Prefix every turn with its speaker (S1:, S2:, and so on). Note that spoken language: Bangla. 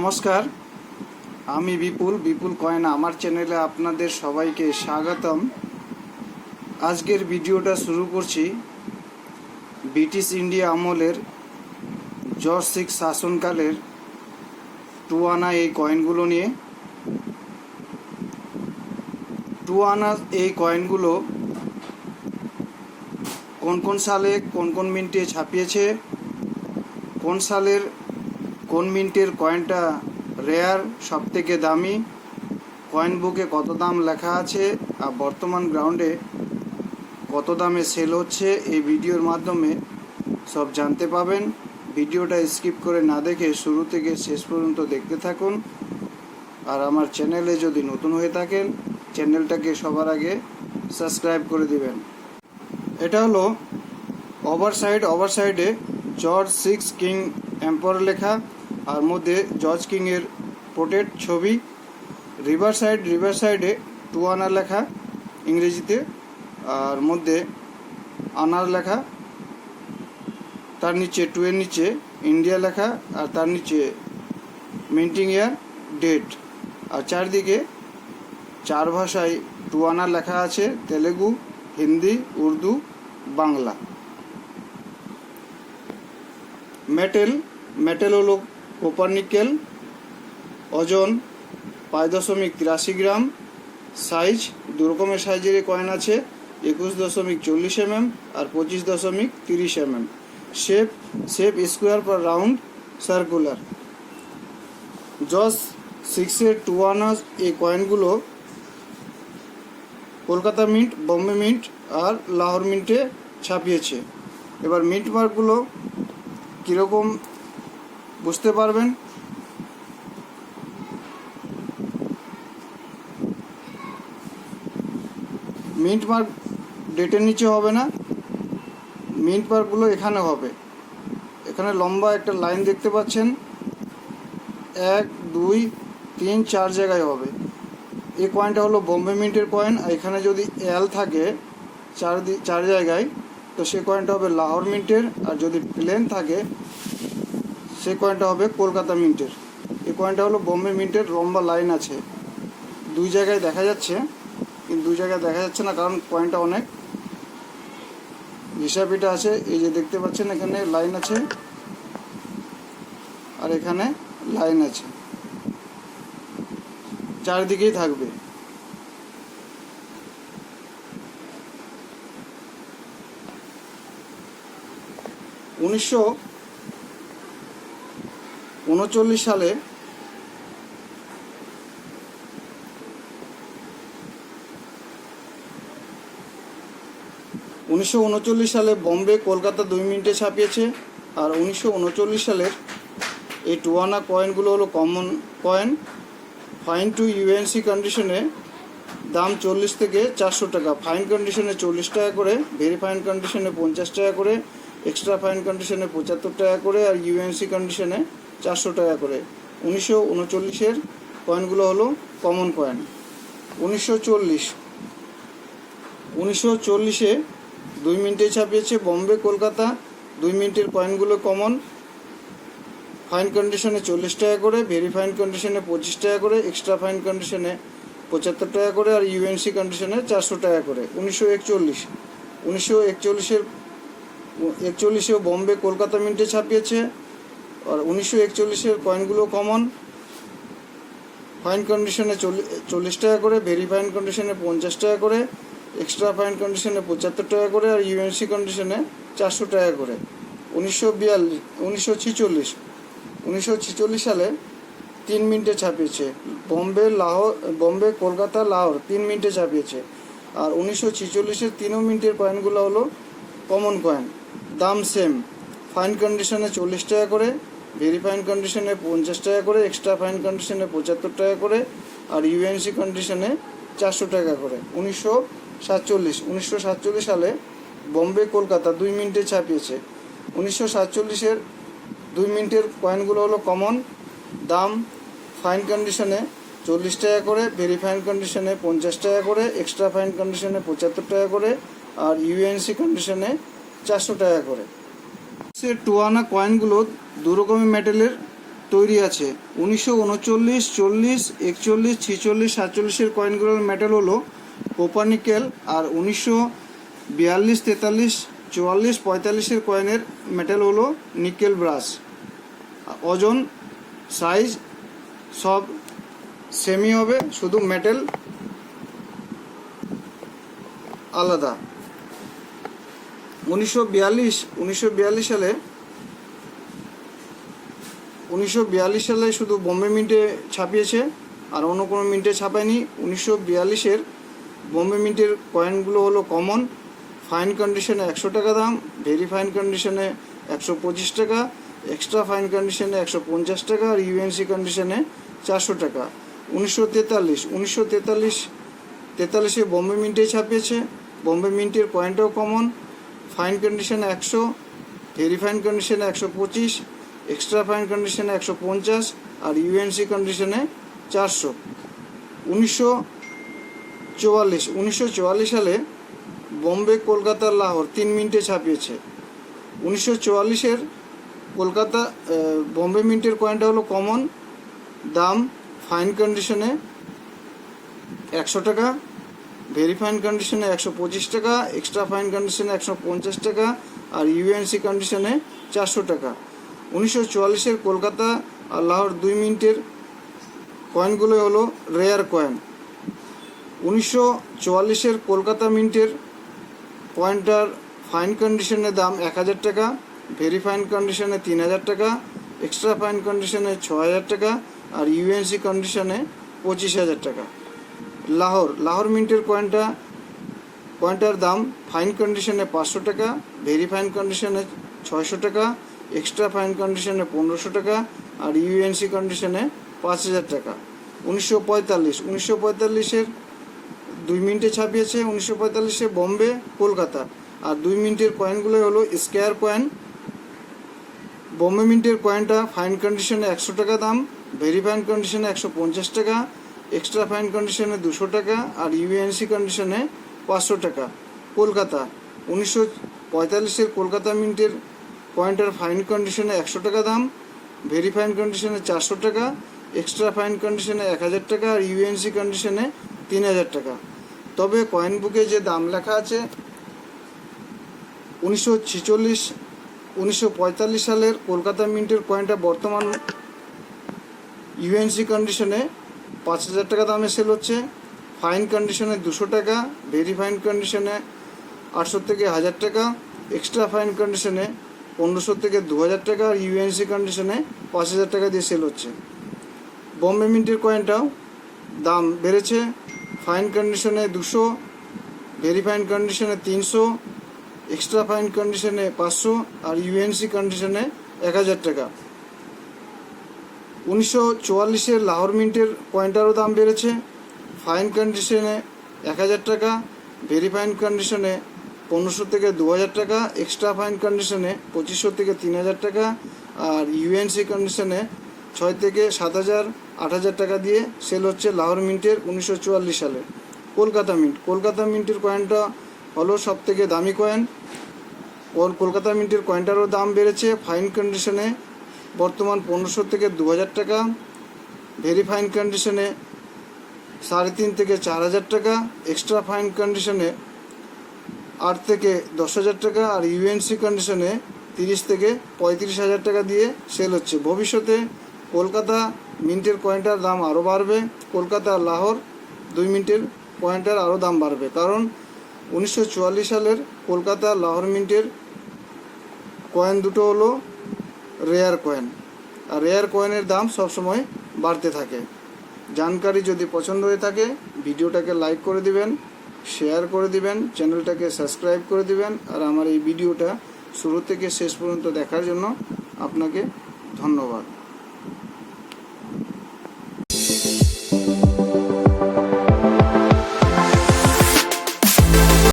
S1: নমস্কার, আমি বিপুল বিপুল কয়না, আমার চ্যানেলে আপনাদের সবাইকে স্বাগতম। আজকের ভিডিওটা শুরু করছি ব্রিটিশ ইন্ডিয়া আমলের জর্জ সিক্স শাসনকালের টু আনা এই কয়েনগুলো নিয়ে। টু আনা এই কয়েনগুলো কোন কোন সালে, কোন কোন মিনিটে ছাপিয়েছে, কোন সালের কোন মিন্টের কয়েনটা রেয়ার সব থেকে দামি? কয়েন বুকে কত দাম লেখা আছে? আর বর্তমান গ্রাউন্ডে কত দামে সেল হচ্ছে? এই ভিডিওর মাধ্যমে সব জানতে পাবেন। ভিডিওটা স্কিপ করে না দেখে শুরু থেকে শেষ পর্যন্ত দেখতে থাকুন। আর আমার চ্যানেলে যদি নতুন হয়ে থাকেন, চ্যানেলটাকে সবার আগে সাবস্ক্রাইব করে দিবেন। এটা হলো ওভার সাইড ওভার সাইডে জর্জ সিক্স কিং এম্পার লেখা। আর মধ্যে জর্জ কিংয়ের পোর্ট্রেট ছবি রিভার সাইড রিভার সাইডে টু আনার লেখা ইংরেজিতে, আর মধ্যে আনার লেখা, তার নিচে টু এর নিচে ইন্ডিয়া লেখা, আর তার নিচে মিন্টিং ইয়ার ডেট। আর চারদিকে চার ভাষায় টু আনার লেখা আছে, তেলেগু, হিন্দি, উর্দু, বাংলা। মেটেল মেটেল হলো কোপার নিকেল ওজন পাঁচ দশমিক তিরাশি গ্রাম, সাইজ দু রকমের সাইজের কয়েন আছে, একুশ দশমিক চল্লিশ এমএম আর পঁচিশ দশমিক তিরিশ MM. Shape shape square per round, circular. Jos সিক্সের টু আনাস এই কয়েনগুলো কলকাতা মিন্ট, বম্বে মিন্ট আর লাহোর মিন্টে ছাপিয়েছে। এবার মিন্ট মার্কগুলো কীরকম বুঝতে পারবেন? মিন্ট মার্ক ডেটের নিচে হবে না। মিন্ট মার্কগুলো এখানে হবে। এখানে লম্বা একটা লাইন দেখতে পাচ্ছেন। এক, দুই, তিন, চার জায়গায় হবে। এই কয়েনটা হলো বোম্বে মিন্টের কয়েন আর এখানে যদি এল থাকে চার চার জায়গায়, তো সে কয়েনটা হবে লাহোর মিন্টের। আর যদি প্লেন থাকে সে কয়েনটা হবে কলকাতা মিন্টের। এই কয়েনটা হলো বোম্বে মিন্টের লম্বা লাইন আছে। দুই জায়গায় দেখা যাচ্ছে, কিন্তু দুই জায়গায় দেখা যাচ্ছে না কারণ কয়েনটা অনেক। হিসাবিটা আছে, এই যে দেখতে পাচ্ছেন এখানে লাইন আছে। আর এখানে লাইন আছে। চারিদিকেই থাকবে। উনিশশো উনচল্লিশ সালে উনিশশো উনচল্লিশ সালে বম্বে কলকাতা দুই মিনিটে ছাপিয়েছে, আর উনিশশো উনচল্লিশ সালের এই টুয়ানা কয়েনগুলো হলো common coin fine to UNC কন্ডিশনে দাম চল্লিশ থেকে চারশো টাকা। ফাইন কন্ডিশনে চল্লিশ টাকা করে ভেরি ফাইন কন্ডিশনে পঞ্চাশ টাকা করে এক্সট্রা ফাইন কন্ডিশনে পঁচাত্তর টাকা করে, আর ইউএনসি কন্ডিশনে চারশো টাকা করে। উনিশশো উনচল্লিশের কয়েনগুলো হলো কমন কয়েন উনিশশো চল্লিশ। উনিশশো চল্লিশে দুই মিনিটে ছাপিয়েছে বম্বে, কলকাতা। দুই মিনিটের কয়েনগুলো কমন ফাইন কন্ডিশনে চল্লিশ টাকা করে ভেরি ফাইন কন্ডিশনে পঁচিশ টাকা করে এক্সট্রা ফাইন কন্ডিশনে পঁচাত্তর টাকা করে আর ইউএনসি কন্ডিশনে চারশো টাকা করে। উনিশশো একচল্লিশ। উনিশশো একচল্লিশের, একচল্লিশেও বম্বে, কলকাতা মিন্টে ছাপিয়েছে। আর উনিশশো একচল্লিশের কয়েনগুলো কমন ফাইন কন্ডিশনে চল্লিশ টাকা করে ভেরি ফাইন কন্ডিশনে পঞ্চাশ টাকা করে এক্সট্রা ফাইন কন্ডিশনে পঁচাত্তর টাকা করে, আর ইউএনসি কন্ডিশনে চারশো টাকা করে। উনিশশো বিয়াল্লিশ, উনিশশো ছিচল্লিশ উনিশশো ছিচল্লিশ সালে তিন মিনিটে ছাপিয়েছে। বম্বে লাহোর বম্বে, কলকাতা, লাহোর তিন মিনিটে ছাপিয়েছে। আর উনিশশো ছিচল্লিশের তিনও মিনিটের কয়েনগুলো হলো কমন কয়েন দাম সেম ফাইন কন্ডিশনে চল্লিশ টাকা করে ভেরি ফাইন কন্ডিশনে পঞ্চাশ টাকা করে এক্সট্রা ফাইন কন্ডিশনে পঁচাত্তর টাকা করে, আর ইউএনসি কন্ডিশনে চারশো টাকা করে। উনিশশো সাতচল্লিশ। উনিশশো সাতচল্লিশ সালে বম্বে কলকাতা দুই মিনিটে ছাপিয়েছে। উনিশশো সাতচল্লিশের দুই মিনিটের কয়েনগুলো হলো কমন দাম ফাইন কন্ডিশনে চল্লিশ টাকা করে ভেরি ফাইন কন্ডিশনে পঞ্চাশ টাকা করে এক্সট্রা ফাইন কন্ডিশনে পঁচাত্তর টাকা করে, আর ইউএনসি কন্ডিশনে চারশো টাকা করে। সে টুয়ানা কয়েনগুলো দু রকমের মেটেলের তৈরি আছে। উনিশশো উনচল্লিশ, চল্লিশ, একচল্লিশ, ছিচল্লিশ, সাতচল্লিশের কয়েনগুলোর মেটাল হলো কোপানিকেল আর উনিশশো বিয়াল্লিশ, তেতাল্লিশ, চুয়াল্লিশ, পঁয়তাল্লিশের কয়েনের মেটাল হলো নিকেল ব্রাশ। ওজন, সাইজ সব সেমি হবে, শুধু মেটেল আলাদা। উনিশশো বিয়াল্লিশ উনিশশো বিয়াল্লিশ সালে, উনিশশো বিয়াল্লিশ সালে শুধু বোম্বে মিন্টে ছাপিয়েছে, আর অন্য কোনো মিন্টে ছাপায়নি। উনিশশো বিয়াল্লিশের বোম্বে মিন্টের কয়েনগুলো হলো কমন, ফাইন কন্ডিশনে একশো টাকা দাম, ভেরি ফাইন কন্ডিশনে একশো পঁচিশ টাকা, এক্সট্রা ফাইন কন্ডিশনে একশো পঞ্চাশ টাকা, আর ইউএনসি কন্ডিশনে চারশো টাকা। উনিশশো তেতাল্লিশ উনিশশো তেতাল্লিশ, তেতাল্লিশে বোম্বে মিন্টে ছাপিয়েছে। বোম্বে মিন্টের কয়েনটাও কমন ফাইন কন্ডিশনে একশো ভেরি ফাইন কন্ডিশনে একশো পঁচিশ এক্সট্রা ফাইন কন্ডিশনে একশো পঞ্চাশ, আর ইউএনসি কন্ডিশনে চারশো। উনিশশো চুয়াল্লিশ উনিশশো চুয়াল্লিশ সালে বোম্বে, কলকাতা, লাহোর তিন মিনিটে ছাপিয়েছে। উনিশশো চুয়াল্লিশের কলকাতা বোম্বে মিন্টের কয়েনটা হলো কমন দাম ফাইন কন্ডিশনে একশো টাকা ভেরি ফাইন কন্ডিশনে একশো পঁচিশ টাকা, এক্সট্রা ফাইন কন্ডিশনে একশো পঞ্চাশ টাকা, আর ইউএনসি কন্ডিশনে চারশো টাকা। উনিশশো চুয়াল্লিশের কলকাতা আর লাহোর দুই মিনিটের কয়েনগুলো হলো রেয়ার কয়েন। উনিশশো চুয়াল্লিশের কলকাতা মিন্টের পয়েন্টার ফাইন কন্ডিশনের দাম এক হাজার টাকা, ভেরি ফাইন কন্ডিশনে তিন হাজার টাকা, এক্সট্রা ফাইন কন্ডিশনে ছ হাজার টাকা, আর ইউএনসি কন্ডিশনে পঁচিশ হাজার টাকা। লাহোর লাহোর মিন্টের কয়েনটা কয়েনটার দাম ফাইন কন্ডিশনে পাঁচশো টাকা ভেরি ফাইন কন্ডিশনে ছয়শো টাকা এক্সট্রা ফাইন কন্ডিশনে পনেরোশো টাকা, আর ইউএনসি কন্ডিশনে পাঁচ হাজার টাকা। উনিশশো পঁয়তাল্লিশ, উনিশশো পঁয়তাল্লিশের দুই মিনিটে ছাপিয়েছে, উনিশশো পঁয়তাল্লিশে বম্বে, কলকাতা। আর দুই মিনিটের কয়েনগুলো হলো স্কোয়ার কয়েন বম্বে মিন্টের কয়েনটা ফাইন কন্ডিশনে একশো টাকা দাম ভেরি ফাইন কন্ডিশনে একশো পঞ্চাশ টাকা এক্সট্রা ফাইন কন্ডিশনে দুশো টাকা আর ইউএনসি কন্ডিশনে পাঁচশো টাকা। কলকাতা, উনিশশো পঁয়তাল্লিশের কলকাতা মিন্টের কয়েনটার ফাইন কন্ডিশনে একশো টাকা দাম ভেরি ফাইন কন্ডিশনে চারশো টাকা এক্সট্রা ফাইন কন্ডিশনে এক হাজার টাকা আর ইউএনসি কন্ডিশনে তিন হাজার টাকা। তবে কয়েন বুকে যে দাম লেখা আছে, উনিশশো ছেচল্লিশ, উনিশশো পঁয়তাল্লিশ সালের কলকাতা মিন্টের কয়েনটা বর্তমান ইউএনসি কন্ডিশনে পাঁচ হাজার টাকা দামে সেল হচ্ছে। ফাইন কন্ডিশনে দুশো টাকা ভেরি ফাইন কন্ডিশনে আটশো থেকে হাজার টাকা এক্সট্রা ফাইন কন্ডিশনে পনেরোশো থেকে দু হাজার টাকা, আর ইউএনসি কন্ডিশনে পাঁচ হাজার টাকা দিয়ে সেল হচ্ছে। বম্বে মিন্টের কয়েনটাও দাম বেড়েছে। ফাইন কন্ডিশনে দুশো ভেরি ফাইন কন্ডিশনে তিনশো এক্সট্রা ফাইন কন্ডিশনে পাঁচশো, আর ইউএনসি কন্ডিশনে এক হাজার টাকা। উনিশশো চুয়াল্লিশের লাহোর মিন্টের কয়েনটারও দাম বেড়েছে। ফাইন কন্ডিশনে এক হাজার টাকা, ভেরি ফাইন কন্ডিশনে পনেরোশো থেকে দু হাজার টাকা, এক্সট্রা ফাইন কন্ডিশনে পঁচিশশো থেকে তিন হাজার টাকা আর ইউএনসি কন্ডিশনে ছয় থেকে সাত হাজার আট হাজার টাকা দিয়ে সেল হচ্ছে লাহোর মিন্টের উনিশশো চুয়াল্লিশ সালে। কলকাতা মিন্ট। কলকাতা মিন্টের কয়েনটা হলো সব থেকে দামি কয়েন। কলকাতা মিন্টের কয়েনটারও দাম বেড়েছে। ফাইন কন্ডিশনে বর্তমান পনেরোশো থেকে দু হাজার টাকা ভেরি ফাইন কন্ডিশনে সাড়ে তিন থেকে চার হাজার টাকা এক্সট্রা ফাইন কন্ডিশনে আট থেকে দশ হাজার টাকা, আর ইউএনসি কন্ডিশনে তিরিশ থেকে পঁয়ত্রিশ হাজার টাকা দিয়ে সেল হচ্ছে। ভবিষ্যতে কলকাতা মিন্টের কয়েনটার দাম আরও বাড়বে। কলকাতা, লাহোর দুই মিনিটের কয়েনটার আরও দাম বাড়বে। কারণ উনিশশো চুয়াল্লিশ সালের কলকাতা, লাহোর মিন্টের কয়েন দুটো হলো রেয়ার কয়েন আর রেয়ার কয়েনের দাম সবসময় বাড়তে থাকে। জানকারি যদি পছন্দ হয়ে থাকে, ভিডিওটাকে লাইক করে দিবেন শেয়ার করে দিবেন চ্যানেলটাকে সাবস্ক্রাইব করে দিবেন, আর আমার এই ভিডিওটা শুরু থেকে শেষ পর্যন্ত দেখার জন্য আপনাকে ধন্যবাদ।